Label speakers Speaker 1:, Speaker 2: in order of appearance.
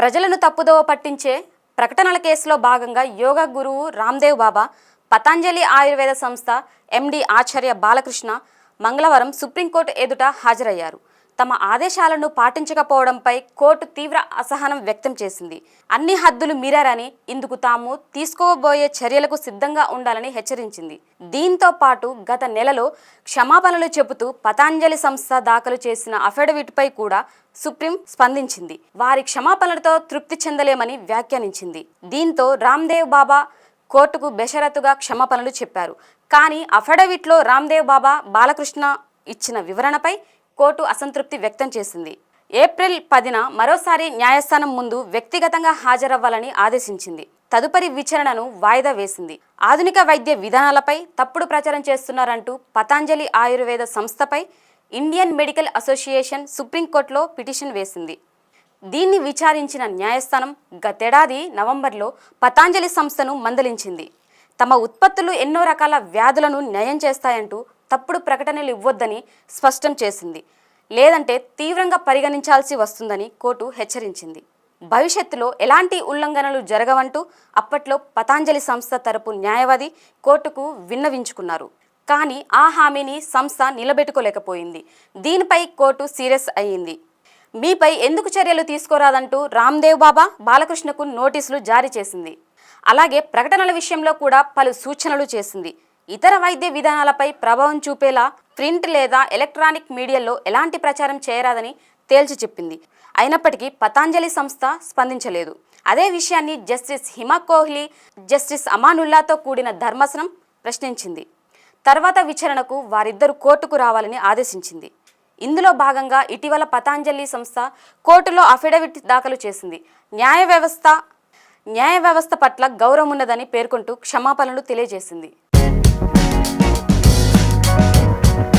Speaker 1: ప్రజలను తప్పుదోవ పట్టించే ప్రకటనల కేసులో భాగంగా యోగా గురువు రామ్దేవ్ బాబా పతాంజలి ఆయుర్వేద సంస్థ ఎండి ఆచార్య బాలకృష్ణ మంగళవారం సుప్రీంకోర్టు ఎదుట హాజరయ్యారు. తమ ఆదేశాలను పాటించకపోవడంపై కోర్టు తీవ్ర అసహనం వ్యక్తం చేసింది. అన్ని హద్దులు మీరారని ఇందుకు తాము తీసుకోబోయే చర్యలకు సిద్ధంగా ఉండాలని హెచ్చరించింది. దీంతో పాటు గత నెలలో క్షమాపణలు చెబుతూ పతాంజలి సంస్థ దాఖలు చేసిన అఫిడవిట్పై కూడా సుప్రీం స్పందించింది. వారి క్షమాపణలతో తృప్తి చెందలేమని వ్యాఖ్యానించింది. దీంతో రామ్దేవ్ బాబా కోర్టుకు బెషరతుగా క్షమాపణలు చెప్పారు. కానీ అఫిడవిట్లో రామ్దేవ్ బాబా బాలకృష్ణ ఇచ్చిన వివరణపై కోర్టు అసంతృప్తి వ్యక్తం చేసింది. ఏప్రిల్ పదిన మరోసారి న్యాయస్థానం ముందు వ్యక్తిగతంగా హాజరవ్వాలని ఆదేశించింది. తదుపరి విచారణను వాయిదా వేసింది. ఆధునిక వైద్య విధానాలపై తప్పుడు ప్రచారం చేస్తున్నారంటూ పతాంజలి ఆయుర్వేద సంస్థపై ఇండియన్ మెడికల్ అసోసియేషన్ సుప్రీంకోర్టులో పిటిషన్ వేసింది. దీన్ని విచారించిన న్యాయస్థానం గతేడాది నవంబర్లో పతాంజలి సంస్థను మందలించింది. తమ ఉత్పత్తులు ఎన్నో రకాల వ్యాధులను నయం చేస్తాయంటూ తప్పుడు ప్రకటనలు ఇవ్వొద్దని స్పష్టం చేసింది. లేదంటే తీవ్రంగా పరిగణించాల్సి వస్తుందని కోర్టు హెచ్చరించింది. భవిష్యత్తులో ఎలాంటి ఉల్లంఘనలు జరగవంటూ అప్పట్లో పతాంజలి సంస్థ తరపు న్యాయవాది కోర్టుకు విన్నవించుకున్నారు. కానీ ఆ హామీని సంస్థ నిలబెట్టుకోలేకపోయింది. దీనిపై కోర్టు సీరియస్ అయ్యింది. మీపై ఎందుకు చర్యలు తీసుకోరాదంటూ రామ్దేవ్ బాబా బాలకృష్ణకు నోటీసులు జారీ చేసింది. అలాగే ప్రకటనల విషయంలో కూడా పలు సూచనలు చేసింది. ఇతర వైద్య విధానాలపై ప్రభావం చూపేలా ప్రింట్ లేదా ఎలక్ట్రానిక్ మీడియాలో ఎలాంటి ప్రచారం చేయరాదని తేల్చి చెప్పింది. అయినప్పటికీ పతాంజలి సంస్థ స్పందించలేదు. అదే విషయాన్ని జస్టిస్ హిమా కోహ్లీ జస్టిస్ అమానుల్లాతో కూడిన ధర్మాసనం ప్రశ్నించింది. తర్వాత విచారణకు వారిద్దరు కోర్టుకు రావాలని ఆదేశించింది. ఇందులో భాగంగా ఇటీవల పతాంజలి సంస్థ కోర్టులో అఫిడవిట్ దాఖలు చేసింది. న్యాయ వ్యవస్థ న్యాయ వ్యవస్థ పట్ల గౌరవం ఉన్నదని పేర్కొంటూ క్షమాపణలు తెలియజేసింది. Thank you.